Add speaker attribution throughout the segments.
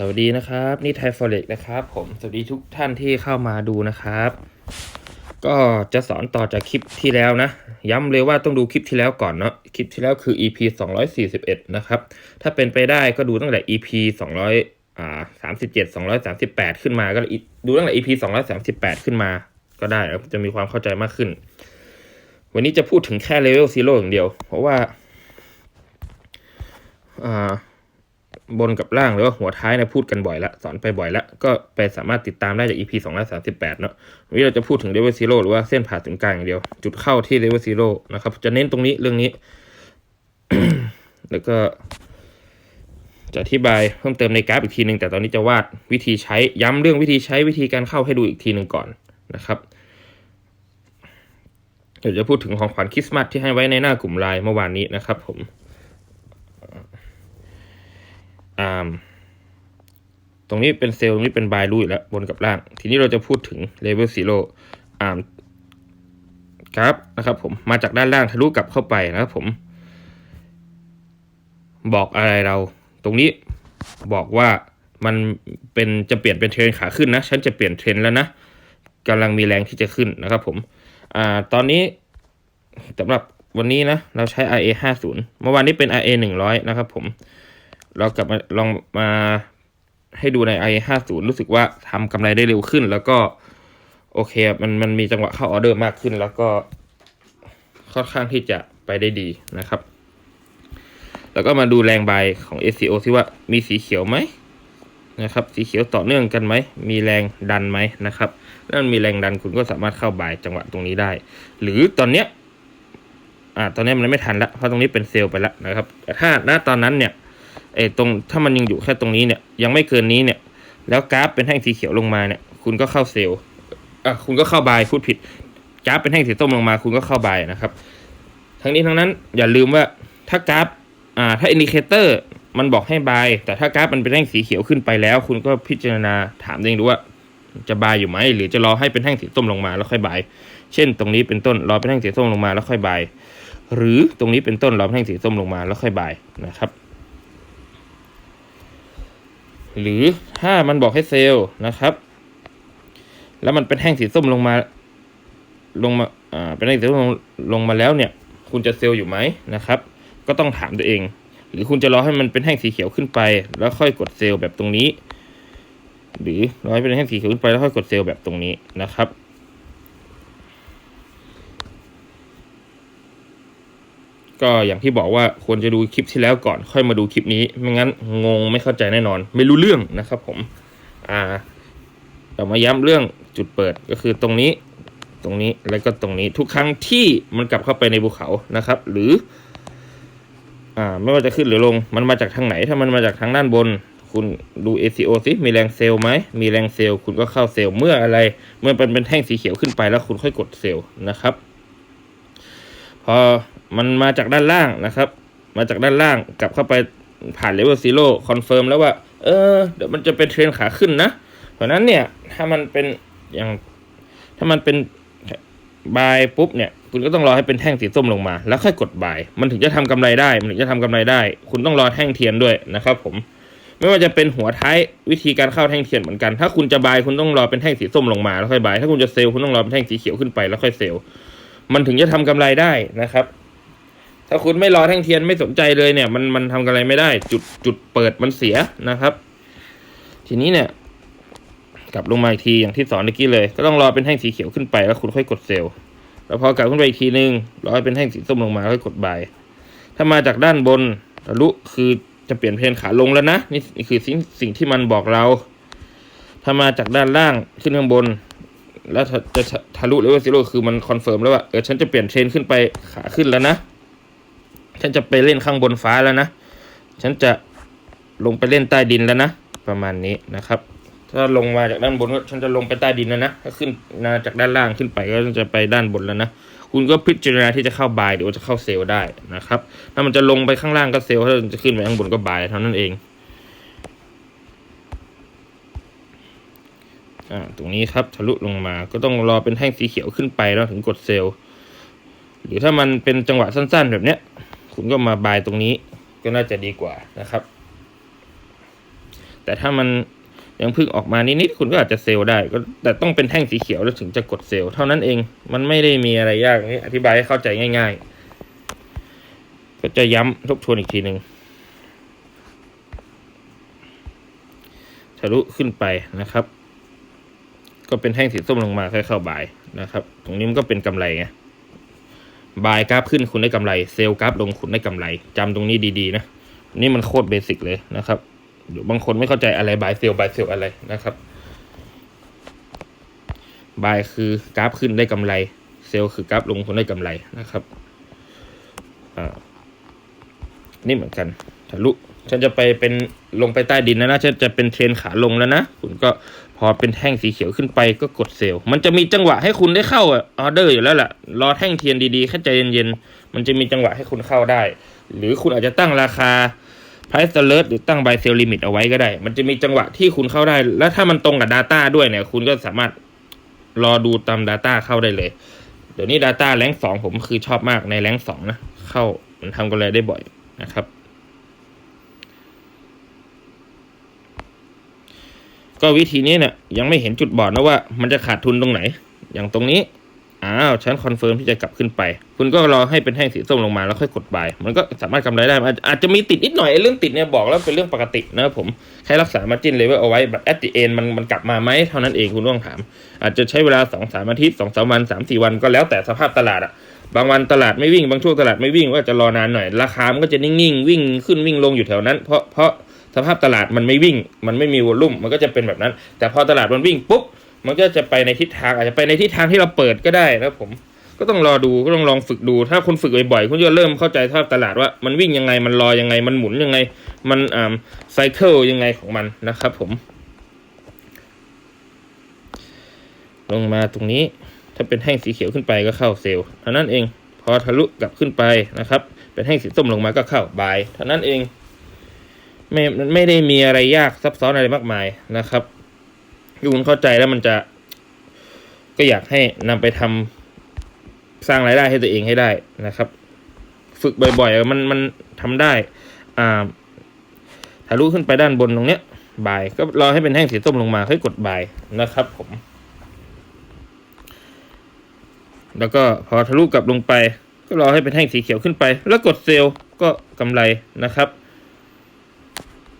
Speaker 1: สวัสดีนะครับ นี่ไทฟอเร็กนะครับ ผมสวัสดีทุกท่านที่เข้ามาดูนะครับ ก็จะสอนต่อจากคลิปที่แล้วนะ ย้ำเลยว่าต้องดูคลิปที่แล้วก่อนเนาะคลิปที่แล้วคือ EP 241 นะครับ ถ้าเป็นไปได้ก็ดูตั้งแต่ EP 200อ่า37 238 ขึ้นมาก็ดูตั้งแต่ EP 238 ขึ้นมาก็ได้ครับจะมีความเข้าใจมากขึ้น วันนี้จะพูดถึงแค่เลเวลซีโร่อย่างเดียว เพราะว่าอ่า บนกับล่างหรือว่าหัวท้ายเนี่ยพูดกันบ่อยละสอนไปบ่อยละก็ไปสามารถติดตามได้จาก EP 238 เนาะวันนี้เราจะพูดถึง level zero หรือว่าเส้นผ่าศูนย์กลางอย่างเดียว จุดเข้าที่ level zero นะครับ จะเน้นตรงนี้เรื่องนี้ แล้วก็จะอธิบายเพิ่มเติมในกราฟอีกทีหนึ่งแต่ตอนนี้จะวาดวิธีใช้ย้ำเรื่องวิธีใช้วิธีการเข้าให้ดูอีกทีหนึ่งก่อนนะครับเดี๋ยวจะพูดถึงของขวัญคริสต์มาสที่ให้ไว้ในหน้ากลุ่มไลน์เมื่อวานนี้นะครับผม อ่าตรงนี้เป็นเซลล์ตรงนี้เป็นบายรูอยู่แล้วบนกับล่าง ทีนี้เราจะพูดถึงเลเวลซีโร่อ่ามครับนะครับผมมาจากด้านล่างทะลุกลับเข้าไปนะครับผม บอกอะไรเรา ตรงนี้บอกว่ามันเป็นจะเปลี่ยนเป็นเทรนขาขึ้นนะ ฉันจะเปลี่ยนเทรนแล้วนะกำลังมีแรงที่จะขึ้นนะครับผมอ่าตอนนี้สำหรับวันนี้นะ เราใช้ RA 50เมื่อวานนี้เป็น RA 100 นะครับผม เรากลับมาลองมาให้ดูใน i 5 0รู้สึกว่าทำกำไรได้เร็วขึ้น แล้วก็โอเคมันมันมีจังหวะเข้าออเดอร์มากขึ้น แล้วก็ค่อนข้างที่จะไปได้ดีนะครับ แล้วก็มาดูแรงบายของ SCO ที่ว่ามีสีเขียวไหมนะครับ สีเขียวต่อเนื่องกันไหม มีแรงดันไหมนะครับถ้ามันมีแรงดันคุณก็สามารถเข้าบายจังหวะตรงนี้ได้ หรือตอนเนี้ยอ่าตอนนี้มันไม่ทันละเพราะตรงนี้เป็นเซลล์ไปแล้วนะครับแต่ถ้าณตอนนั้นเนี่ย ไอ้ตรงถ้ามันยังอยู่แค่ตรงนี้เนี่ยยังไม่เกินนี้เนี่ย แล้วกราฟเป็นแท่งสีเขียวลงมาเนี่ย คุณก็เข้าเซลล์อะคุณก็เข้าบายพูดผิดกราฟเป็นแท่งสีส้มลงมา คุณก็เข้าบายนะครับ ทั้งนี้ทั้งนั้นอย่าลืมว่าถ้ากราฟอ่าถ้าอินดิเคเตอร์มันบอกให้บายแต่ถ้ากราฟมันเป็นแท่งสีเขียวขึ้นไปแล้ว คุณก็พิจารณาถามตัวเองดูว่าจะบายอยู่ไหมหรือจะรอให้เป็นแท่งสีส้มลงมาแล้วค่อยบายเช่น ตรงนี้เป็นต้นรอเป็นแท่งสีส้มลงมาแล้วค่อยบายหรือตรงนี้เป็นต้นรอเป็นแท่งสีส้มลงมาแล้วค่อยบายนะครับ หรือถ้ามันบอกให้เซลล์นะครับ แล้วมันเป็นแท่งสีส้มลงมา ลงมาอ่าเป็นแท่งสีส้มลงลงมาแล้วเนี่ย คุณจะเซลล์อยู่ไหมนะครับ ก็ต้องถามตัวเอง หรือคุณจะรอให้มันเป็นแท่งสีเขียวขึ้นไป แล้วค่อยกดเซลล์แบบตรงนี้ หรือรอให้เป็นแท่งสีเขียวขึ้นไปแล้วค่อยกดเซลล์แบบตรงนี้นะครับ ก็อย่างที่บอกว่าควรจะดูคลิปที่แล้วก่อนค่อยมาดูคลิปนี้ ไม่งั้นงงไม่เข้าใจแน่นอน ไม่รู้เรื่องนะครับผม อ่าเรามาย้ำเรื่องจุดเปิดก็คือตรงนี้ตรงนี้แล้วก็ตรงนี้ทุกครั้งที่มันกลับเข้าไปในภูเขานะครับ หรือ อ่า ไม่ว่าจะขึ้นหรือลง มันมาจากทางไหน ถ้ามันมาจากทางด้านบน คุณดู ACO สิมีแรงเซลล์ไหมมีแรงเซลล์คุณก็เข้าเซลล์เมื่ออะไร เมื่อเป็นเป็นแท่งสีเขียวขึ้นไปแล้วคุณค่อยกดเซลล์นะครับ พอ มันมาจากด้านล่างนะครับ มาจากด้านล่างกลับเข้าไปผ่านเลเวลซีโร่คอนเฟิร์มแล้วว่า เออ เดี๋ยวมันจะเป็นเทรนขาขึ้นนะ เพราะนั้นเนี่ย ถ้ามันเป็นอย่าง ถ้ามันเป็นบายปุ๊บเนี่ย คุณก็ต้องรอให้เป็นแท่งสีส้มลงมา แล้วค่อยกดบาย มันถึงจะทำกำไรได้ มันถึงจะทำกำไรได้ คุณต้องรอแท่งเทียนด้วยนะครับผม ไม่ว่าจะเป็นหัวท้ายวิธีการเข้าแท่งเทียนเหมือนกัน ถ้าคุณจะบายคุณต้องรอเป็นแท่งสีส้มลงมาแล้วค่อยบาย ถ้าคุณจะเซลล์คุณต้องรอเป็นแท่งสีเขียวขึ้นไปแล้วค่อยเซลล์ มันถึงจะทำกำไรได้นะครับ ถ้าคุณไม่รอแท่งเทียนไม่สนใจเลยเนี่ย มันมันทำกำไรไม่ได้ จุดจุดเปิดมันเสียนะครับ ทีนี้เนี่ย กลับลงมาอีกทีอย่างที่สอนเมื่อกี้เลย ก็ต้องรอเป็นแท่งสีเขียวขึ้นไปแล้วคุณค่อยกดเซลล์แล้วพอกลับขึ้นไปอีกทีนึงรอให้เป็นแท่งสีส้มลงมาค่อยกดบายถ้ามาจากด้านบนทะลุคือจะเปลี่ยนเพนขาลงแล้วนะนี่นี่คือสิ่งสิ่งที่มันบอกเรา ถ้ามาจากด้านล่างขึ้นข้างบน แล้วจะทะลุเลเวลซีโร่คือมันคอนเฟิร์มแล้วว่าเออฉันจะเปลี่ยนเทรนขึ้นไปขาขึ้นแล้วนะ ฉันจะไปเล่นข้างบนฟ้าแล้วนะ ฉันจะลงไปเล่นใต้ดินแล้วนะ ประมาณนี้นะครับ ถ้าลงมาจากด้านบนก็ฉันจะลงไปใต้ดินแล้วนะ ถ้าขึ้นมาจากด้านล่างขึ้นไปก็จะไปด้านบนแล้วนะ คุณก็พิจารณาที่จะเข้าบายหรือว่าจะเข้าเซลล์ได้นะครับ ถ้ามันจะลงไปข้างล่างก็เซลล์ถ้ามันจะขึ้นไปข้างบนก็บายเท่านั้นเองอ่าตรงนี้ครับทะลุลงมา ก็ต้องรอเป็นแท่งสีเขียวขึ้นไปแล้วถึงกดเซลล์ หรือถ้ามันเป็นจังหวะสั้นๆแบบเนี้ย คุณก็มาบายตรงนี้ก็น่าจะดีกว่านะครับ แต่ถ้ามันยังพิ่งออกมานิดๆคุณก็อาจจะเซลล์ได้ก็แต่ต้องเป็นแท่งสีเขียวแล้วถึงจะกดเซลล์เท่านั้นเองมันไม่ได้มีอะไรยากนี่อธิบายให้เข้าใจง่าย ๆ ก็จะย้ำทบทวนอีกทีหนึ่งทะลุขึ้นไปนะครับ ก็เป็นแท่งสีส้มลงมาค่อยเข้าบายนะครับ ตรงนี้มันก็เป็นกำไรไง บายกราฟขึ้นคุณได้กำไร เซลล์กราฟลงคุณได้กำไรจำตรงนี้ดีๆนะ นี่มันโคตรเบสิกเลยนะครับเดี๋ยวบางคนไม่เข้าใจอะไรบายเซลล์บายเซลล์อะไรนะครับบายคือกราฟขึ้นได้กำไร เซลล์คือกราฟลงคุณได้กำไรนะครับอ่านี่เหมือนกันทะลุฉันจะไปเป็นลงไปใต้ดินนะนะฉันจะเป็นเทรนขาลงแล้วนะ คุณก็ พอเป็นแท่งสีเขียวขึ้นไปก็กดเซลล์ มันจะมีจังหวะให้คุณได้เข้าออเดอร์อยู่แล้วแหละรอแท่งเทียนดีๆแค่ใจเย็นๆ มันจะมีจังหวะให้คุณเข้าได้ หรือคุณอาจจะตั้งราคา price alert หรือตั้ง buy sell limit เอาไว้ก็ได้ มันจะมีจังหวะที่คุณเข้าได้ แล้วถ้ามันตรงกับ data ด้วยเนี่ย คุณก็สามารถรอดูตาม data เข้าได้เลย เดี๋ยวนี้ data แรงสองผมคือชอบมากในแรงสองนะ เข้ามันทำกำไรได้บ่อยนะครับ ก็วิธีนี้เนี่ยยังไม่เห็นจุดบอดนะว่ามันจะขาดทุนตรงไหน อย่างตรงนี้อ้าวฉันคอนเฟิร์มที่จะกลับขึ้นไป คุณก็รอให้เป็นแท่งสีส้มลงมาแล้วค่อยกดบาย มันก็สามารถกำไรได้ อาจจะมีติดนิดหน่อยเรื่องติดเนี่ยบอกแล้วเป็นเรื่องปกตินะครับผมแค่รักษามาจิ้นเลเวลเอาไว้แบบแอตติเอ็นมันมันกลับมาไหมเท่านั้นเองคุณต้องถาม อาจจะใช้เวลาสองสามอาทิตย์สองสามวันสามสี่วันก็แล้วแต่สภาพตลาดอะบางวันตลาดไม่วิ่งบางช่วงตลาดไม่วิ่งก็จะรอนานหน่อยราคามันก็จะนิ่งๆวิ่งขึ้นวิ่งลงอยู่แถวนั้น เพราะเพราะ สภาพตลาดมันไม่วิ่ง มันไม่มีวอลลุ่มมันก็จะเป็นแบบนั้น แต่พอตลาดมันวิ่งปุ๊บมันก็จะไปในทิศทางอาจจะไปในทิศทางที่เราเปิดก็ได้นะผมก็ต้องรอดูก็ต้องลองฝึกดู ถ้าคุณฝึกบ่อยๆคุณจะเริ่มเข้าใจสภาพตลาดว่ามันวิ่งยังไงมันรอยังไง มันหมุนยังไง มันอ่าไซเคิลยังไงของมันนะครับ ผม ลงมาตรงนี้ ถ้าเป็นแท่งสีเขียวขึ้นไปก็เข้าเซลล์เท่านั้นเอง พอทะลุกลับขึ้นไปนะครับ เป็นแท่งสีส้มลงมาก็เข้าบายเท่านั้นเอง ไม่ไม่ได้มีอะไรยากซับซ้อนอะไรมากมายนะครับถ้าคุณเข้าใจแล้วมันจะ ก็อยากให้นำไปทำสร้างรายได้ให้ตัวเองให้ได้นะครับ ฝึกบ่อยๆ มันมันทำได้ อ่าทะลุขึ้นไปด้านบนตรงเนี้ยบ่าย ก็รอให้เป็นแท่งสีส้มลงมาค่อยกดบ่ายนะครับผม แล้วก็พอทะลุกลับลงไป ก็รอให้เป็นแท่งสีเขียวขึ้นไป แล้วกดเซลล์ก็กำไรนะครับ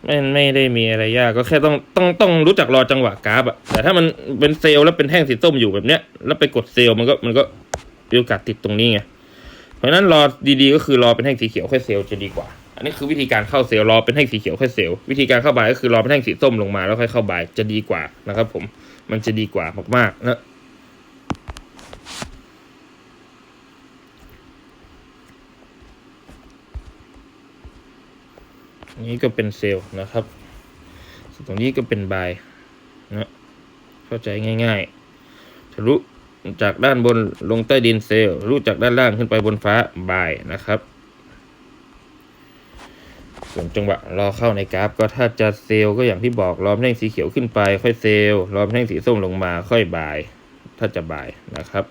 Speaker 1: ไม่ไม่ได้มีอะไรยากก็แค่ต้องต้องต้องรู้จักรอจังหวะกราฟอะแต่ถ้ามันเป็นเซลล์แล้วเป็นแท่งสีส้มอยู่แบบเนี้ย แล้วไปกดเซลล์มันก็มันก็มีโอกาสติดตรงนี้ไงเพราะฉะนั้นรอดีๆ ก็คือรอเป็นแท่งสีเขียวค่อยเซลล์จะดีกว่า อันนี้คือวิธีการเข้าเซลล์รอเป็นแท่งสีเขียวค่อยเซลล์วิธีการเข้าบายก็คือรอเป็นแท่งสีส้มลงมาแล้วค่อยเข้าบายจะดีกว่านะครับ ผมมันจะดีกว่ามากๆนะ นี้ก็เป็นเซลล์นะครับส่วนตรงนี้ก็เป็นบายนะเข้าใจง่ายๆทะลุจากด้านบนลงใต้ดินเซลล์ทะลุจากด้านล่างขึ้นไปบนฟ้าบายนะครับ ส่วนจังหวะรอเข้าในกราฟ ก็ถ้าจะเซลล์ก็อย่างที่บอกรอแท่งสีเขียวขึ้นไป ค่อยเซลล์รอแท่งสีส้มลงมาค่อยบาย ถ้าจะบายนะครับ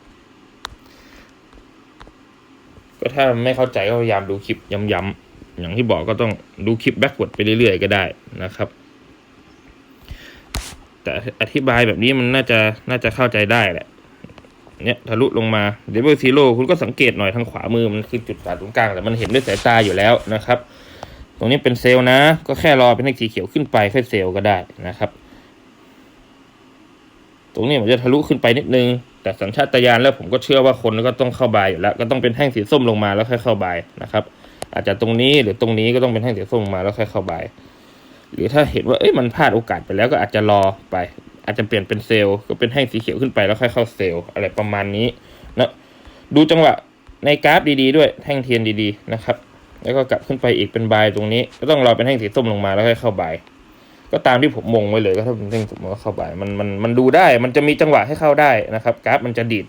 Speaker 1: ก็ถ้าไม่เข้าใจก็พยายามดูคลิปย้ำๆ อย่างที่บอกก็ต้องดูคลิปแบ็กว a ดไปเรื่อยๆก็ได้นะครับ แต่อธิบายแบบนี้มันน่าจะน่าจะเข้าใจได้แหละ เนี่ยทะลุลงมาเดบิวซีโร่คุณก็สังเกตหน่อยทางขวามือมันคือจุดศูนย์ตรงกลางแต่มันเห็นด้วยสายตาอยู่แล้วนะครับ ตรงนี้เป็นเซลล์นะ ก็แค่รอเป็นเลขสีเขียวขึ้นไปค่อยเซลล์ก็ได้นะครับ ตรงนี้มันจะทะลุขึ้นไปนิดนึงแต่สัญชาตญาณแล้วผมก็เชื่อว่าคนก็ต้องเข้าบายอยู่แล้ว ก็ต้องเป็นแท่งสีส้มลงมาแล้วค่อยเข้าบายนะครับ อาจจะตรงนี้หรือตรงนี้ก็ต้องเป็นแท่งสีส้มมาแล้วค่อยเข้าบหรือถ้าเห็นว่าเอ้ยมันพลาดโอกาสไปแล้วก็อาจจะรอไป อาจจะเปลี่ยนเป็นเซลล์ก็เป็นแท่งสีเขียวขึ้นไปแล้วค่อยเข้าเซลล์อะไรประมาณนี้นะดูจังหวะในกราฟดีๆด้วยแท่งเทียนดีๆนะครับ แล้วก็กลับขึ้นไปอีกเป็นใบตรงนี้ ก็ต้องรอเป็นแท่งสีส้มลงมาแล้วค่อยเข้าใบก็ตามที่ผมมงไว้เลยก็ถ้าเป็นแท่งสีส้มก็เข้าบมันมันมันดูได้ มันจะมีจังหวะให้เข้าได้นะครับ กราฟมันจะดีด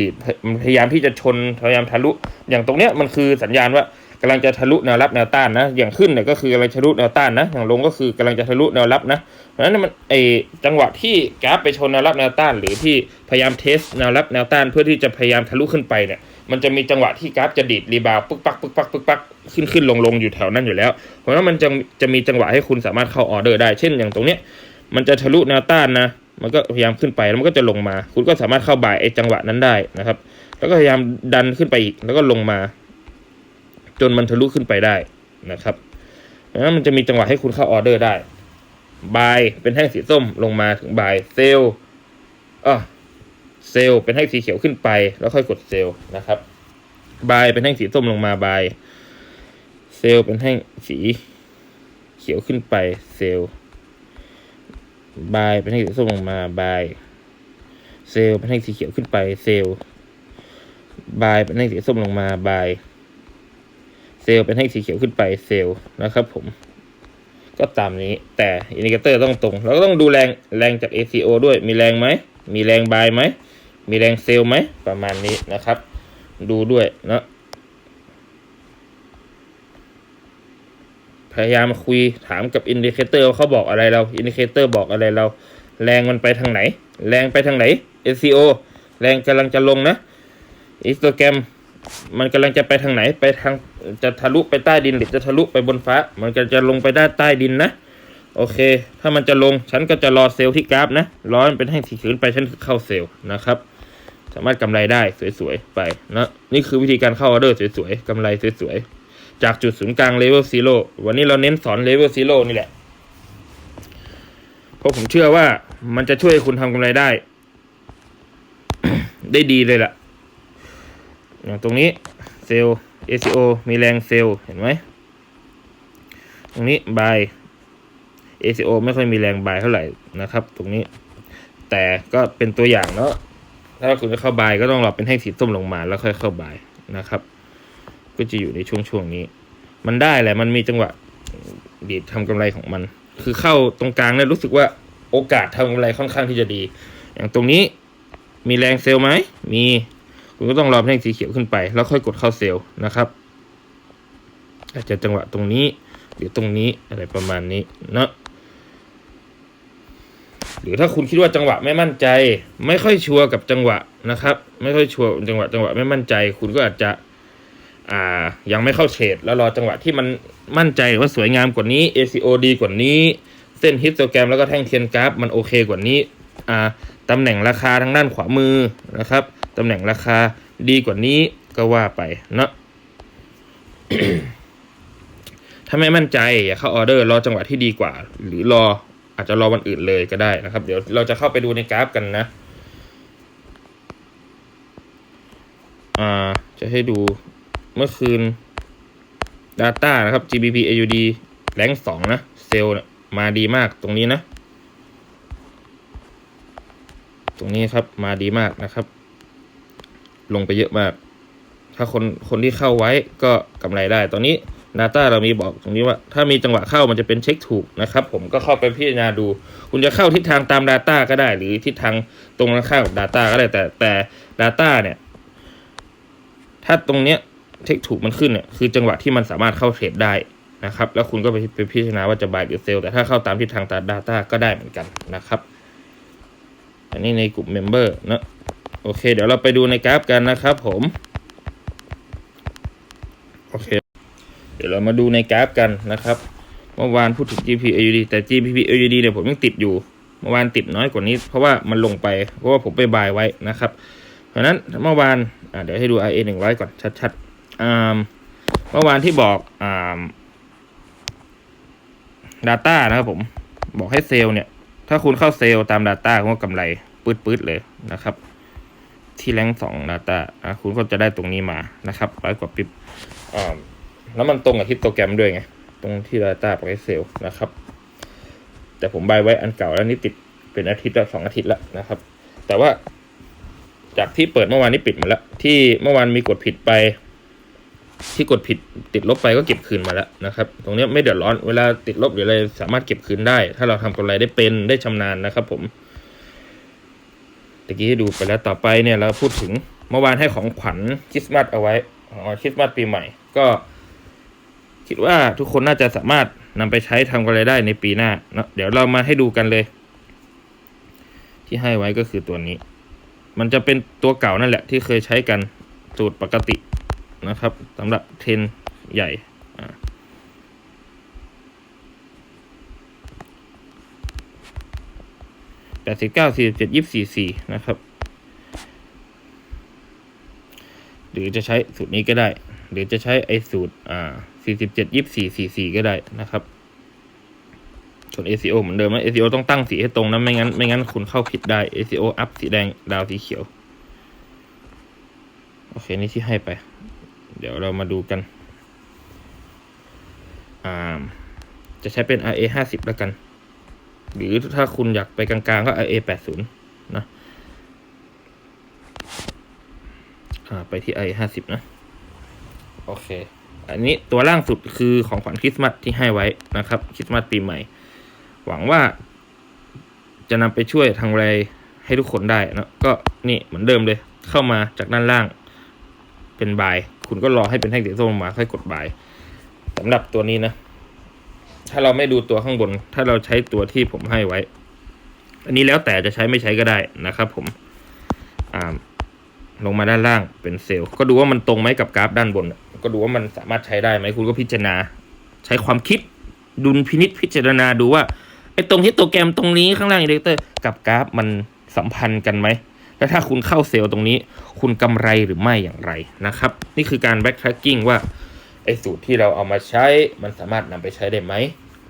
Speaker 1: ดีดพยายามที่จะชนพยายามทะลุอย่างตรงเนี้ยมันคือสัญญาณว่า กำลังจะทะลุแนวรับแนวต้านนะ อย่างขึ้นเนี่ยก็คือกำลังทะลุแนวต้านนะ อย่างลงก็คือกำลังจะทะลุแนวรับนะเพราะฉะนั้นมันไอจังหวะที่กราฟไปชนแนวรับแนวต้าน หรือที่พยายามเทสแนวรับแนวต้าน เพื่อที่จะพยายามทะลุขึ้นไปเนี่ยมันจะมีจังหวะที่กราฟจะดีดรีบาวปึ๊กปักปึ๊กปักปึ๊กปักขึ้นขึ้นลงลงอยู่แถวนั้นอยู่แล้ว เพราะฉะนั้นมันจะจะมีจังหวะให้คุณสามารถเข้าออเดอร์ได้เช่นอย่างตรงเนี้ยมันจะทะลุแนวต้านนะ มันก็พยายามขึ้นไปแล้วมันก็จะลงมา คุณก็สามารถเข้าบ่ายไอ้จังหวะนั้นได้นะครับ แล้วก็พยายามดันขึ้นไปอีกแล้วก็ลงมา จนมันทะลุขึ้นไปได้นะครับเพราะฉะนั้นมันจะมีจังหวะให้คุณเข้าออเดอร์ได้บายเป็นแท่งสีส้มลงมาถึงบายเซลอะเซลเป็นแท่งสีเขียวขึ้นไป แล้วค่อยกดเซลนะครับบายเป็นแท่งสีส้มลงมาบายเซลเป็นแท่งสีเขียวขึ้นไปเซลบายเป็นแท่งสีส้มลงมาบายเซลเป็นแท่งสีเขียวขึ้นไปเซลบายเป็นแท่งสีส้มลงมาบาย ลเป็นแท่งสีเขียวขึ้นไปเซลนะครับผม ก็ตามนี้ แต่อินดิเคเตอร์ต้องตรง เราก็ต้องดูแรงแรงจาก ACO ด้วยมีแรงไหม มีแรงบายไหม มีแรงเซลไหม ประมาณนี้นะครับ ดูด้วยเนาะพยายามคุยถามกับอินดิเคเตอร์เขาบอกอะไรเรา อินดิเคเตอร์บอกอะไรเรา แรงมันไปทางไหน แรงไปทางไหน ACO แรงกำลังจะลงนะอิสโตแกรมมันกำลังจะไปทางไหนไปทาง จะทะลุไปใต้ดินหรือจะทะลุไปบนฟ้า มันก็จะลงไปด้านใต้ดินนะ โอเค ถ้ามันจะลงฉันก็จะรอเซลล์ที่กราฟนะรอมันเป็นแท่งสีขียวขึ้นไปฉันเข้าเซลล์นะครับ สามารถกำไรได้สวยๆไปนะนี่คือวิธีการเข้าออเดอร์สวยๆกำไรสวยๆจากจุดศูนย์กลางเลเวลซีโร่วันนี้เราเน้นสอนเลเวลซีโร่นี่แหละเพราะผมเชื่อว่ามันจะช่วยคุณทำกำไรได้ ได้ดีเลยล่ะ อย่างตรงนี้เซลล์ ACO มีแรงเซลล์เห็นไหมตรงนี้ buy ACO ไม่ค่อยมีแรง buy เท่าไหร่นะครับ ตรงนี้ แต่ก็เป็นตัวอย่างเนาะถ้าคุณจะเข้า buy ก็ต้องรอเป็นแท่งสีส้มลงมาแล้วค่อยเข้า buy นะครับ ก็จะอยู่ในช่วงช่วงนี้ มันได้แหละมันมีจังหวะดีดทำกำไรของมัน คือเข้าตรงกลางเนี่ยรู้สึกว่าโอกาสทำกำไรค่อนข้างที่จะดี อย่างตรงนี้มีแรงเซลล์ไหมมี คุณก็ต้องรอแท่งสีเขียวขึ้นไป แล้วค่อยกดเข้าเซลล์นะครับ อาจจะจังหวะตรงนี้หรือตรงนี้อะไรประมาณนี้เนาะหรือถ้าคุณคิดว่าจังหวะไม่มั่นใจ ไม่ค่อยชัวร์กับจังหวะนะครับ ไม่ค่อยชัวร์จังหวะจังหวะไม่มั่นใจ คุณก็อาจจะอ่ายังไม่เข้าเฉดแล้วรอจังหวะที่มันมั่นใจว่าสวยงามกว่านี้ ACO ดีกว่านี้ เส้นฮิสโตแกรมแล้วก็แท่งเทียนกราฟมันโอเคกว่านี้อ่าตำแหน่งราคาทางด้านขวามือนะครับ ตำแหน่งราคาดีกว่านี้ก็ว่าไปเนาะถ้าไม่มั่นใจอย่าเข้าออเดอร์รอจังหวะที่ดีกว่า หรือรออาจจะรอวันอื่นเลยก็ได้นะครับ เดี๋ยวเราจะเข้าไปดูในกราฟกันนะ อ่า จะให้ดูเมื่อคืน Data นะครับ GBP AUD แรงสองนะ เซลล์มาดีมากตรงนี้นะ ตรงนี้ครับมาดีมากนะครับ ลงไปเยอะมาก ถ้าคนคนที่เข้าไว้ก็กำไรได้ ตอนนี้ Data เรามีบอกตรงนี้ว่า ถ้ามีจังหวะเข้ามันจะเป็นเช็คถูกนะครับ ผมก็เข้าไปพิจารณาดู คุณจะเข้าทิศทางตาม Data ก็ได้ หรือทิศทางตรงข้ามกับ Data ก็ได้แต่แต่ Data เนี่ย ถ้าตรงเนี้ยเทคถูกมันขึ้นเนี่ยคือจังหวะที่มันสามารถเข้าเทรดได้นะครับ แล้วคุณก็ไปไปพิจารณาว่าจะ buy หรือ sell แต่ถ้าเข้าตามทิศทางตาม Data ก็ได้เหมือนกันนะครับ อันนี้ในกลุ่ม Member นาะ โอเค เดี๋ยวเราไปดูในกราฟกันนะครับผมโอเค เดี๋ยวเรามาดูในกราฟกันนะครับเมื่อวานพูดถึง GP AUD แต่ GP AUD เนี่ยผมยังติดอยู่เมื่อวานติดน้อยกว่านี้ เพราะว่ามันลงไปเพราะว่าผมไปบายไว้นะครับ เพราะนั้นเมื่อวานเดี๋ยวให้ดู IA หนึ่งร้อยก่อนชัดๆเมื่อวานที่บอกอ่า Data นะครับผมบอกให้เซลล์เนี่ย ถ้าคุณเข้าเซลล์ตาม Data ก็กำไรปื๊ดๆเลยนะครับ ที่แรงสอง Data อ่คุณก็จะได้ตรงนี้มานะครับร้อยกว่าปิ๊บแล้วมันตรงกับฮิตโตแกรมด้วยไง ตรงที่ Data บอกให้เซลนะครับ แต่ผมบายไว้อันเก่าแล้วนี่ติดเป็นอาทิตย์ละสองอาทิตย์แล้วนะครับ แต่ว่าจากที่เปิดเมื่อวานนี้ปิดหมดแล้ว ที่เมื่อวานมีกดผิดไป ที่กดผิดติดลบไปก็เก็บคืนมาแล้วนะครับ ตรงนี้ไม่เดือดร้อนเวลาติดลบหรืออะไรสามารถเก็บคืนได้ ถ้าเราทำกำไรได้เป็นได้ชำนาญนะครับ ผม ตะกี้ให้ดูไปแล้วต่อไปเนี่ยเราพูดถึงเมื่อวานให้ของขวัญคริสต์มาสเอาไว้อ๋อคริสต์มาสปีใหม่ ก็ คิดว่าทุกคนน่าจะสามารถนำไปใช้ทำกำไรได้ในปีหน้าเนาะเดี๋ยวเรามาให้ดูกันเลย ที่ให้ไว้ก็คือตัวนี้ มันจะเป็นตัวเก่านั่นแหละที่เคยใช้กันสูตรปกตินะครับสำหรับเทนใหญ่อ่าแป ดสิบเก้าสี่สิบเจ็ดยี่สี่สี่นะครับ หรือจะใช้สูตรนี้ก็ได้ หรือจะใช้ไอ้สูตรอ่าสี่สิบเจ็ดยี่สี่สี่สี่ก็ได้นะครับ ส่วน ACO เหมือนเดิมนะ ACO ต้องตั้งสีให้ตรงนะไม่งั้นไม่งั้นคุณเข้าผิดได้ ACO up สีแดงดาวสีเขียว โอเค นี่ที่ให้ไป เดี๋ยวเรามาดูกันอ่าจะใช้เป็น RA ห้าสิบแล้วกัน หรือถ้าคุณอยากไปกลางๆ ก็ A แปดศูนย์นะไปที่ RA ห้าสิบนะ โอเค อันนี้ตัวล่างสุดคือของขวัญคริสต์มาสที่ให้ไว้นะครับคริสต์มาสปีใหม่ หวังว่าจะนำไปช่วยทางไรให้ทุกคนได้นะก็นี่เหมือนเดิมเลย เข้ามาจากด้านล่างเป็นบาย คุณก็รอให้เป็นแท่งสีส้มมาค่อยกดบายสำหรับตัวนี้นะ ถ้าเราไม่ดูตัวข้างบน ถ้าเราใช้ตัวที่ผมให้ไว้ อันนี้แล้วแต่จะใช้ไม่ใช้ก็ได้นะครับผมลงมาด้านล่างเป็นเซลล์ ก็ดูว่ามันตรงไหมกับกราฟด้านบน ก็ดูว่ามันสามารถใช้ได้ไหมคุณก็พิจารณา ใช้ความคิดดุลพินิษพิจารณาดูว่าไอ้ตรงที่โปรแกรมตรงนี้ข้างล่างอินเดกเตอร์กับกราฟมันสัมพันธ์กันไหมแล้วถ้าคุณเข้าเซลล์ตรงนี้ คุณกำไรหรือไม่อย่างไรนะครับ นี่คือการ back tracking ว่า อ้สูตรที่เราเอามาใช้มันสามารถนำไปใช้ได้ไหม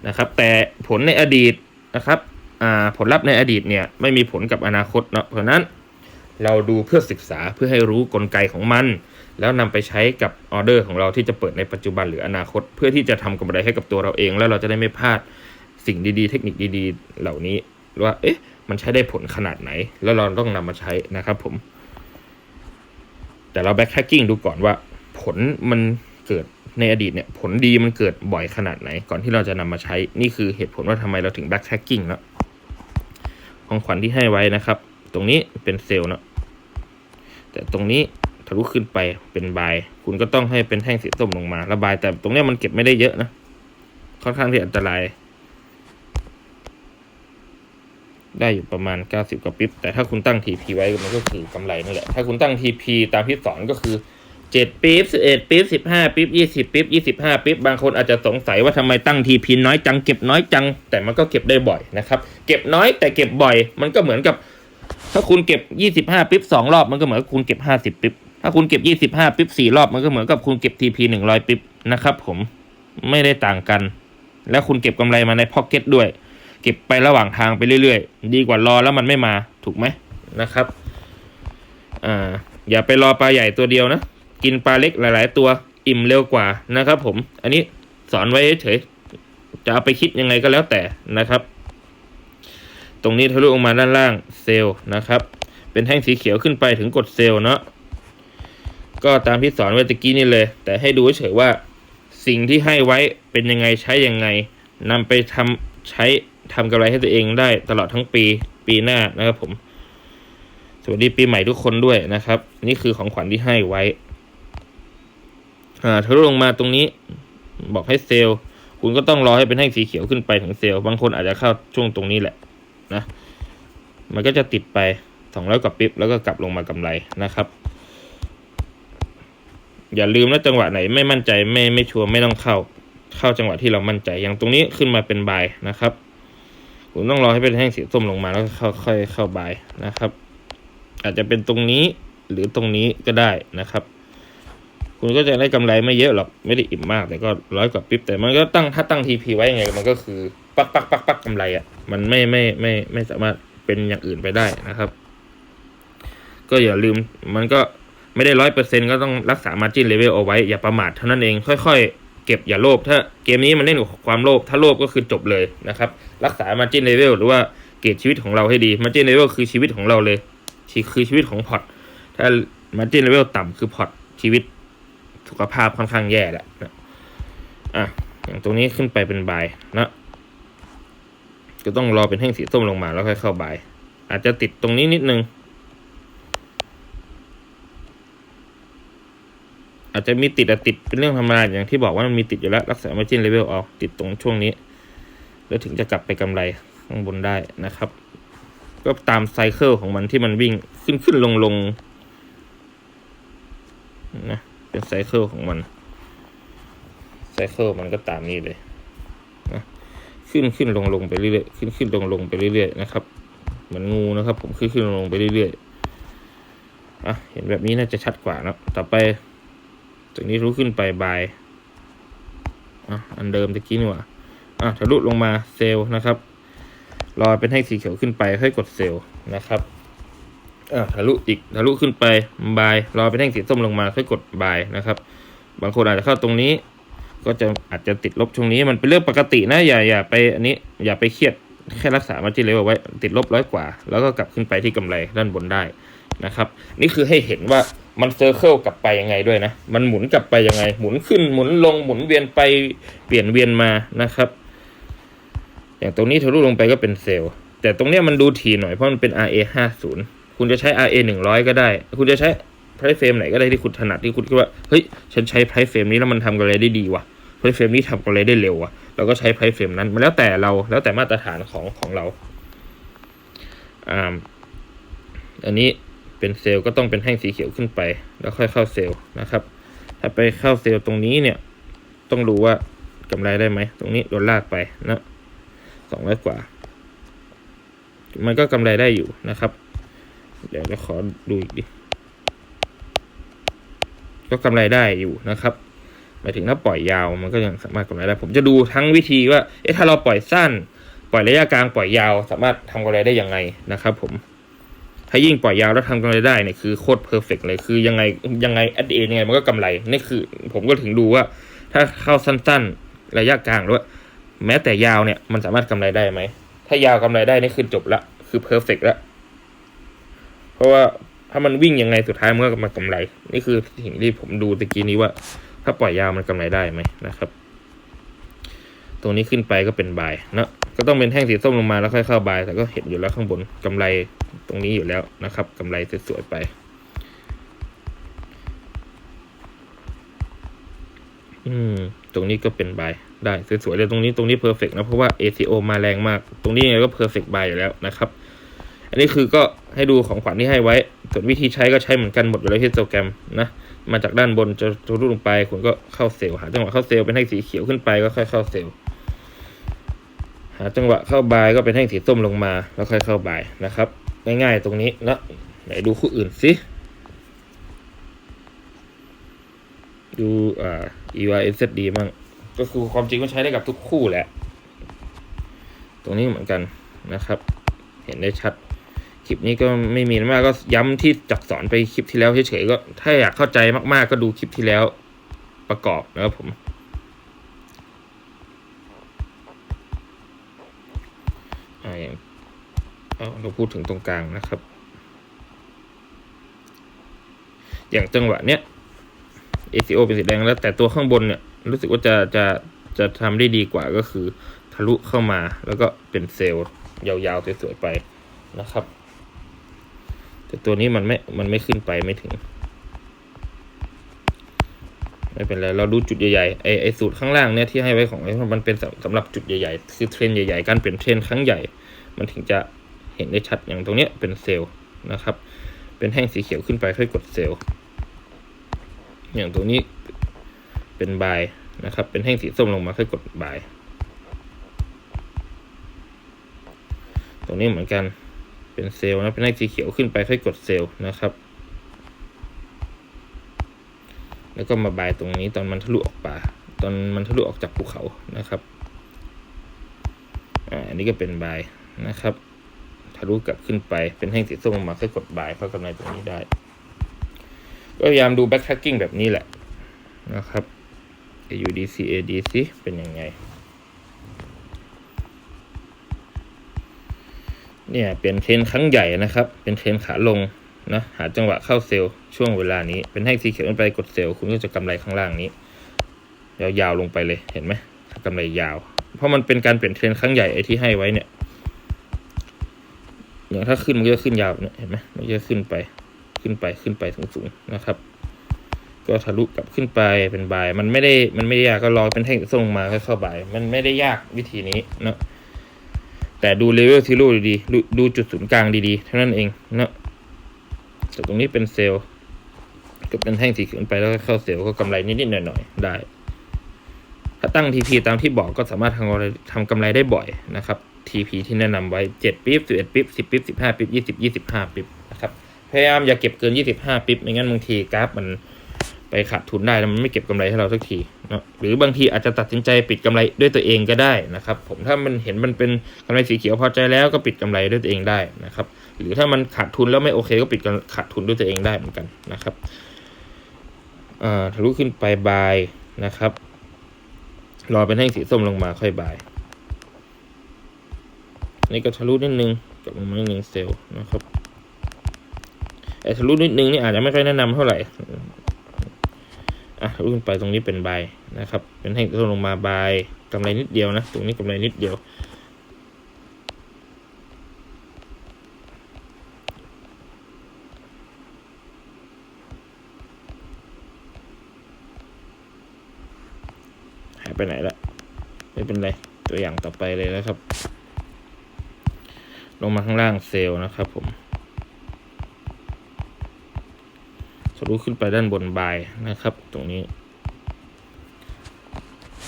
Speaker 1: นะครับ แต่ผลในอดีตนะครับผลลัพธ์ในอดีตเนี่ยไม่มีผลกับอนาคตเนาะเพราะนั้นเราดูเพื่อศึกษาเพื่อให้รู้กลไกของมัน แล้วนำไปใช้กับออเดอร์ของเราที่จะเปิดในปัจจุบันหรืออนาคต เพื่อที่จะทำกำไรให้กับตัวเราเอง แล้วเราจะได้ไม่พลาดสิ่งดีๆ เทคนิคดีๆ เหล่านี้ว่าเอ๊ะมันใช้ได้ผลขนาดไหน แล้วเราต้องนำมาใช้นะครับผม แต่เรา backtracking ดูก่อนว่าผลมันเกิด ในอดีตเนี่ยผลดีมันเกิดบ่อยขนาดไหน ก่อนที่เราจะนำมาใช้นี่คือเหตุผลว่าทำไมเราถึง backtracking เนาะของขวัญที่ให้ไว้นะครับ ตรงนี้เป็นเซลล์เนาะแต่ตรงนี้ทะลุขึ้นไปเป็นบาย คุณก็ต้องให้เป็นแท่งสีส้มลงมาระบาย แต่ตรงนี้มันเก็บไม่ได้เยอะนะค่อนข้างที่อันตราย ได้อยู่ประมาณ 90กว่าปิ๊บแต่ถ้าคุณตั้ง TP ไว้มันก็คือกำไรนั่นแหละถ้าคุณตั้ง TP ตามที่สอนก็คือ 7ปิ๊บ11ปิ๊บ15ปิ๊บ20ปิ๊บ25ปิ๊บบางคนอาจจะสงสัยว่าทำไมตั้ง TP น้อยจังเก็บน้อยจัง แต่มันก็เก็บได้บ่อยนะครับ เก็บน้อยแต่เก็บบ่อย มันก็เหมือนกับ ถ้าคุณเก็บ25ปิ๊บ2รอบมันก็เหมือนกับคุณเก็บ50ปิ๊บถ้าคุณเก็บ25ปิ๊บ4รอบมันก็เหมือนกับคุณเก็บ TP 100ปิ๊บนะครับ ผมไม่ได้ต่างกัน แล้วคุณเก็บกำไรมาในพ็อกเก็ตด้วย เก็บไประหว่างทางไปเรื่อยๆ ดีกว่ารอแล้วมันไม่มาถูกไหมนะครับอ่าอย่าไปรอปลาใหญ่ตัวเดียวนะ กินปลาเล็กหลาย ๆ ตัวอิ่มเร็วกว่านะครับผม อันนี้สอนไว้เฉยจะเอาไปคิดยังไงก็แล้วแต่นะครับ ตรงนี้ทะลุออกมาด้านล่างเซลล์นะครับ เป็นแท่งสีเขียวขึ้นไปถึงกดเซลล์เนาะก็ตามที่สอนไว้ตะกี้นี่เลย แต่ให้ดูเฉยว่าสิ่งที่ให้ไว้เป็นยังไงใช้ยังไงนำไปทำใช้ทำกำไรให้ตัวเองได้ตลอดทั้งปีปีหน้านะครับผม สวัสดีปีใหม่ทุกคนด้วยนะครับ นี่คือของขวัญที่ให้ไว้ อ่าทะลุลงมาตรงนี้ บอกให้เซลล์ คุณก็ต้องรอให้เป็นแท่งสีเขียวขึ้นไปถึงเซลล์ บางคนอาจจะเข้าช่วงตรงนี้แหละนะ มันก็จะติดไปสองร้อยกว่าปิ๊บแล้วก็กลับลงมากำไรนะครับ อย่าลืมนะจังหวะไหนไม่มั่นใจไม่ไม่ชัวร์ไม่ต้องเข้า เข้าจังหวะที่เรามั่นใจอย่างตรงนี้ขึ้นมาเป็นบายนะครับ คุณต้องรอให้เป็นแท่งสีส้มลงมาแล้วเข้าค่อยเข้าบายนะครับ อาจจะเป็นตรงนี้หรือตรงนี้ก็ได้นะครับ คุณก็จะได้กำไรไม่เยอะหรอกไม่ได้อิ่มมาก แต่ก็ร้อยกว่าปิ๊บแต่มันก็ตั้งถ้าตั้งทีพีไว้ยังไงมันก็คือ ปักปักปักปักกำไรอะ่ะมันไม่ไม่ไม่ไม่สามารถเป็นอย่างอื่นไปได้นะครับ ก็อย่าลืมมันก็ไม่ได้ร้อยเปอร์เซ็นก็ต้องรักษา margin level เอาไว้ อย่าประมาทเท่านั้นเองค่อยๆ เก็บอย่าโลภถ้าเกมนี้มันเล่นกับความโลภถ้าโลภก็คือจบเลยนะครับ รักษา margin level หรือว่าเกรดชีวิตของเราให้ดี margin level คือชีวิตของเราเลยคือชีวิตของพอร์ตถ้า margin level ต่ำคือพอร์ตชีวิต สุขภาพค่อนข้างแย่แหละนะอะอย่างตรงนี้ขึ้นไปเป็นบายนะก็ต้องรอเป็นแท่งสีส้มลงมาแล้วค่อยเข้าบาย อาจจะติดตรงนี้นิดนึง อาจจะมีติดอะติดเป็นเรื่องธรรมดาอย่างที่บอกว่ามันมีติดอยู่แล้ว รักษา margin level เอาติดตรงช่วงนี้ แล้วถึงจะกลับไปกำไรข้างบนได้นะครับ ก็ตามไซเคิลของมันที่มันวิ่งขึ้นขึ้นลงลงนะ เป็นไซเคิลของมัน ไซเคิลมันก็ตามนี้เลยนะขึ้นขึ้นลงลงไปเรื่อยๆขึ้นขึ้นลงลงไปเรื่อยๆนะครับ เหมือนงูนะครับ ผมขึ้นขึ้นลงลงไปเรื่อยๆอะเห็นแบบนี้น่าจะชัดกว่านะต่อไปจากนี้รู้ขึ้นไปบายอะอันเดิมตะกี้นี่หว่าอะทะลุลงมาเซลล์นะครับรอเป็นให้สีเขียวขึ้นไปค่อยกดเซลล์นะครับ อะทะลุอีกทะลุขึ้นไปบายรอเป็นแท่งสีส้มลงมาค่อยกดบายนะครับ บางคนอาจจะเข้าตรงนี้ ก็จะอาจจะติดลบช่วงนี้มันเป็นเรื่องปกตินะอย่าอย่าไปอันนี้อย่าไปเครียดแค่รักษามาที่เลเวลไว้ติดลบร้อยกว่า แล้วก็กลับขึ้นไปที่กำไรด้านบนได้นะครับ นี่คือให้เห็นว่ามันเซอร์เคิลกลับไปยังไงด้วยนะ มันหมุนกลับไปยังไง หมุนขึ้นหมุนลงหมุนเวียนไปเปลี่ยนเวียนมานะครับ อย่างตรงนี้ทะลุลงไปก็เป็นเซลล์แต่ตรงเนี้ยมันดูถี่หน่อยเพราะมันเป็น RA 50 คุณจะใช้ RA 100 ก็ได้ คุณจะใช้ price frame ไหนก็ได้ที่คุณถนัดที่คุณคิดว่าเฮ้ยฉันใช้ price frame นี้แล้วมันทำกำไรได้ดีว่ะ price frame นี้ทำกำไรได้เร็วว่ะเราก็ใช้ price frame นั้นมันแล้วแต่เราแล้วแต่มาตรฐานของของเราอ่าอันนี้เป็นเซลล์ก็ต้องเป็นแท่งสีเขียวขึ้นไป แล้วค่อยเข้าเซลล์นะครับ ถ้าไปเข้าเซลล์ตรงนี้เนี่ยต้องรู้ว่ากำไรได้ไหมตรงนี้โดนลากไปนะสองร้อยกว่า มันก็กำไรได้อยู่นะครับ เดี๋ยวจะขอดูอีกดิ ก็กำไรได้อยู่นะครับหมายถึงถ้าปล่อยยาวมันก็ยังสามารถกำไรได้ ผมจะดูทั้งวิธีว่า เอ๊ะถ้าเราปล่อยสั้น ปล่อยระยะกลางปล่อยยาว สามารถทำกำไรได้ยังไงนะครับ ผม ถ้ายิ่งปล่อยยาวแล้วทำกำไรได้เนี่ยคือโคตรเพอร์เฟกเลยคือยังไงยังไงอัดเอยังไงมันก็กำไรนี่คือ ผมก็ถึงดูว่า ถ้าเข้าสั้น ๆ ระยะกลางด้วยแม้แต่ยาวเนี่ยมันสามารถกำไรได้ไหมถ้ายาวกำไรได้นี่คือจบละคือเพอร์เฟกละ เพราะว่าถ้ามันวิ่งยังไงสุดท้ายมันก็มากำไร นี่คือสิ่งที่ผมดูตะกี้นี้ว่า ถ้าปล่อยยาวมันกำไรได้ไหมนะครับ ตรงนี้ขึ้นไปก็เป็นบายเนะก็ต้องเป็นแท่งสีส้มลงมาแล้วค่อยเข้าบาย แต่ก็เห็นอยู่แล้วข้างบนกำไรตรงนี้อยู่แล้วนะครับกำไรสวยๆไปอืมตรงนี้ก็เป็นบายได้สวยๆเลยตรงนี้ตรงนี้เพอร์เฟกนะเพราะว่า ACO มาแรงมาก ตรงนี้ยังไงก็เพอร์เฟกบายอยู่แล้วนะครับ อันนี้คือก็ ให้ดูของขวัญที่ให้ไว้ ส่วนวิธีใช้ก็ใช้เหมือนกันหมดอยู่แล้วที่โปรแกรมนะ มาจากด้านบนจะทะลุลงไปคุณก็เข้าเซลล์หาจังหวะเข้าเซลล์เป็นให้สีเขียวขึ้นไปก็ค่อยเข้าเซลล์หาจังหวะเข้าบายก็เป็นแท่งสีส้มลงมาแล้วค่อยเข้าบายนะครับ ง่ายๆตรงนี้นะไหนดูคู่อื่นสิดูอ่า EYSD มั่งก็คือความจริงมันใช้ได้กับทุกคู่แหละ ตรงนี้เหมือนกันนะครับ เห็นได้ชัด คลิปนี้ก็ไม่มีมากก็ย้ำที่จักสอนไปคลิปที่แล้วเฉยๆก็ถ้าอยากเข้าใจมากๆก็ดูคลิปที่แล้วประกอบนะครับผม อ่าอย่างเอาเราพูดถึงตรงกลางนะครับ อย่างจังหวะเนี้ย ACO เป็นสีแดงแล้ว แต่ตัวข้างบนเนี่ย รู้สึกว่าจะจะจะทำได้ดีกว่าก็คือ ทะลุเข้ามาแล้วก็เป็นเซลล์ยาวๆสวยๆไปนะครับ แต่ตัวนี้มันไม่ มันไม่ขึ้นไปไม่ถึง ไม่เป็นไร เราดูจุดใหญ่ๆ ไอไอสูตรข้างล่างเนี่ยที่ให้ไว้ของไอ้มันเป็นสำสำหรับจุดใหญ่ๆ คือเทรนใหญ่ๆ การเปลี่ยนเทรนครั้งใหญ่ มันถึงจะเห็นได้ชัดอย่างตรงเนี้ยเป็นเซลล์นะครับ เป็นแท่งสีเขียวขึ้นไปค่อยกดเซลล์ อย่างตรงนี้เป็นบายนะครับ เป็นแท่งสีส้มลงมาค่อยกดบาย ตรงนี้เหมือนกัน เป็นเซลล์นะเป็นแท่งสีเขียวขึ้นไปค่อยกดเซลล์นะครับ แล้วก็มาบายตรงนี้ตอนมันทะลุออกป่า ตอนมันทะลุออกจากภูเขานะครับอ่าอันนี้ก็เป็นบายนะครับทะลุกลับขึ้นไปเป็นแท่งสีส้มมาค่อยกดบายเข้ากำไรตรงนี้ได้ ก็พยายามดู back tracking แบบนี้แหละนะครับ AUDCAD สิเป็นยังไง เนี่ยเปลี่ยนเทรนครั้งใหญ่นะครับ เป็นเทรนขาลงนะหาจังหวะเข้าเซลล์ช่วงเวลานี้ เป็นแท่งสีเขียวขึ้นไปกดเซลล์คุณก็จะกำไรข้างล่างนี้ยาวๆลงไปเลยเห็นไหมกำไรยาว เพราะมันเป็นการเปลี่ยนเทรนครั้งใหญ่ไอ้ที่ให้ไว้เนี่ยอย่างถ้าขึ้นมันก็จะขึ้นยาวเนี่ยเห็นไหมมันก็จะขึ้นไปขึ้นไปขึ้นไปสูงๆนะครับ ก็ทะลุกลับขึ้นไปเป็นบาย มันไม่ได้มันไม่ได้ยากก็รอเป็นแท่งส่งมาค่อยเข้าบาย มันไม่ได้ยากวิธีนี้เนาะ แต่ดูเลเวลซีโร่ดีๆ ดูจุดศูนย์กลางดีๆ เท่านั้นเองเนาะแต่ตรงนี้เป็นเซลล์ ก็เป็นแท่งสีเขียวไปแล้วก็เข้าเซลล์ก็กำไรนิดๆหน่อยๆ ได้ ถ้าตั้ง TP ตามที่บอกก็สามารถทำกำไรทำกำไรได้บ่อยนะครับ TP ที่แนะนำไว้7ปิ๊บ11ปิ๊บ10ปิ๊บ15ปิ๊บ20 25ปิ๊บนะครับ พยายามอย่าเก็บเกิน 25ปิ๊บไม่งั้นบางทีกราฟมันไปขาดทุนได้แล้วมันไม่เก็บกำไรให้เราสักที นะหรือบางทีอาจจะตัดสินใจปิดกำไรด้วยตัวเองก็ได้นะครับ ผมถ้ามันเห็นมันเป็นกำไรสีเขียวพอใจแล้วก็ปิดกำไรด้วยตัวเองได้นะครับ หรือถ้ามันขาดทุนแล้วไม่โอเค ก็ปิดขาดทุนด้วยตัวเองได้เหมือนกันนะครับทะลุขึ้นไปบายนะครับ รอเป็นแท่งสีส้มลงมาค่อยบายนี่ก็ทะลุนิดนึงกับลงมานิดนึงเซลล์นะครับไอ้ทะลุนิดนึงนี่อาจจะไม่ค่อยแนะนำเท่าไหร่ อะลุกขึ้นไปตรงนี้เป็นบายนะครับ เป็นแท่งสีส้ลงมาบายกำไรนิดเดียวนะ ตรงนี้กำไรนิดเดียว หายไปไหนละ ไม่เป็นไร ตัวอย่างต่อไปเลยนะครับ ลงมาข้างล่างเซลล์นะครับผม ทะลุขึ้นไปด้านบนบายนะครับ ตรงนี้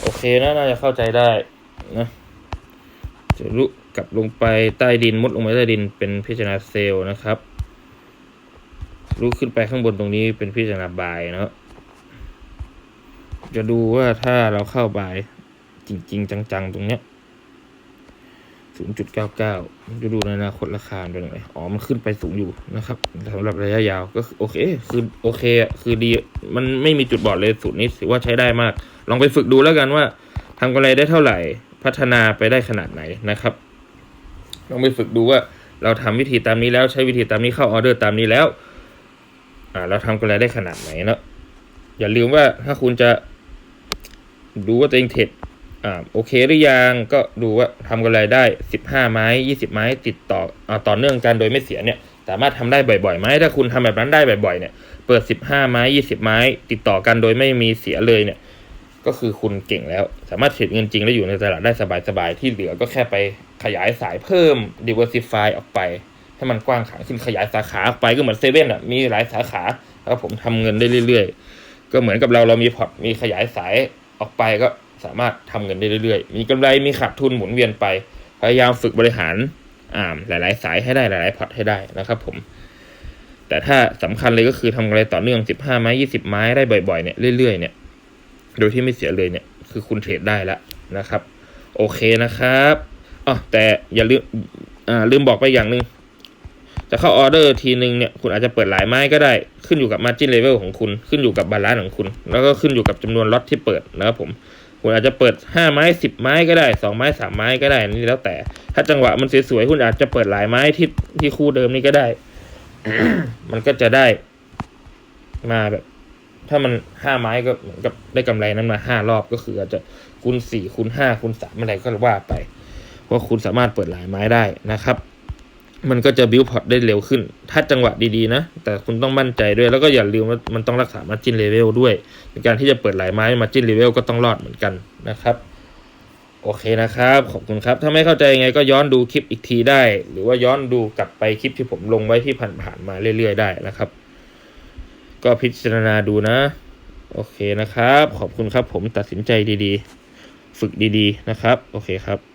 Speaker 1: โอเคนะน่าจะเข้าใจได้นะจะลุกลับลงไปใต้ดินมุดลงไปใต้ดินเป็นพิจารณาเซลล์นะครับทะลุขึ้นไปข้างบนตรงนี้เป็นพิจารณาบายเนาะจะดูว่าถ้าเราเข้าบายจริง ๆ จัง ๆ ตรงเนี้ย 0.99จะดูในอนาคตราคาเป็นยังไงอ๋อ มันขึ้นไปสูงอยู่นะครับสำหรับระยะยาวก็โอเค คือโอเคอะคือดี มันไม่มีจุดบอดเลยสูตรนี้ถือว่าใช้ได้มาก ลองไปฝึกดูแล้วกันว่าทำกำไรได้เท่าไหร่ พัฒนาไปได้ขนาดไหนนะครับ ลองไปฝึกดูว่าเราทำวิธีตามนี้แล้วใช้วิธีตามนี้เข้าออเดอร์ตามนี้แล้ว อ่า เราทำกำไรได้ขนาดไหนเนาะอย่าลืมว่าถ้าคุณจะดูว่าตัวเองเทรด อ่าโอเคหรือยังก็ดูว่าทำกำไรได้สิบห้าไม้ยี่สิบไม้ติดต่ออ่าต่อเนื่องกันโดยไม่เสียเนี่ยสามารถทำได้บ่อยๆไหมถ้าคุณทำแบบนั้นได้บ่อยๆเนี่ยเปิดสิบห้าไม้ยี่สิบไม้ ติดต่อกันโดยไม่มีเสียเลยเนี่ยก็คือคุณเก่งแล้ว สามารถเทรดเงินจริงแล้วอยู่ในตลาดได้สบายๆที่เหลือก็แค่ไปขยายสายเพิ่ม diversify ออกไป ให้มันกว้างขวางขึ้นขยายสาขาออกไปก็เหมือนเซเว่นอะมีหลายสาขาแล้วผมทำเงินได้เรื่อย ๆ ก็เหมือนกับเราเรามีพอร์ตมีขยายสายออกไปก็ สามารถทำเงินได้เรื่อยๆ มีกำไรมีขาดทุนหมุนเวียนไป พยายามฝึกบริหารอ่าหลายๆ สายให้ได้หลายๆพอร์ตให้ได้นะครับผม แต่ถ้าสำคัญเลยก็คือทำกำไรต่อเนื่อง 15 ไม้ 20 ไม้ได้บ่อยๆเนี่ยเรื่อยๆเนี่ยโดยที่ไม่เสียเลยเนี่ยคือคุณเทรดได้แล้วนะครับ โอเคนะครับอ๋อแต่อย่าลืมอ่าลืมบอกไปอย่างหนึ่งจะเข้าออเดอร์ทีนึงเนี่ยคุณอาจจะเปิดหลายไม้ก็ได้ขึ้นอยู่กับ margin level ของคุณ ขึ้นอยู่กับบาลานซ์ของคุณ แล้วก็ขึ้นอยู่กับจำนวนล็อตที่เปิดนะครับผม คุณอาจจะเปิด 5 ไม้ 10 ไม้ก็ได้ 2 ไม้ 3 ไม้ก็ได้นี่แล้วแต่ ถ้าจังหวะมันสวยๆคุณอาจจะเปิดหลายไม้ที่ที่คู่เดิมนี่ก็ได้ มันก็จะได้ มาแบบ ถ้ามัน5ไม้ก็เหมือนกับได้กำไรนั้นมา5รอบก็คืออาจจะคูณ4คูณ5คูณ3อะไรก็ว่าไปเพราะคุณสามารถเปิดหลายไม้ได้นะครับ มันก็จะบิวพอร์ตได้เร็วขึ้น ถ้าจังหวะดีๆนะ แต่คุณต้องมั่นใจด้วย แล้วก็อย่าลืมว่ามันต้องรักษา margin level ด้วย ในการที่จะเปิดหลายไม้ margin level ก็ต้องรอดเหมือนกันนะครับ โอเคนะครับ ขอบคุณครับ ถ้าไม่เข้าใจยังไงก็ย้อนดูคลิปอีกทีได้ หรือว่าย้อนดูกลับไปคลิปที่ผมลงไว้ที่ผ่านๆมาเรื่อย ๆ ได้นะครับ ก็พิจารณาดูนะ โอเคนะครับ ขอบคุณครับ ผมตัดสินใจดีๆ ฝึกดีๆนะครับ โอเคครับ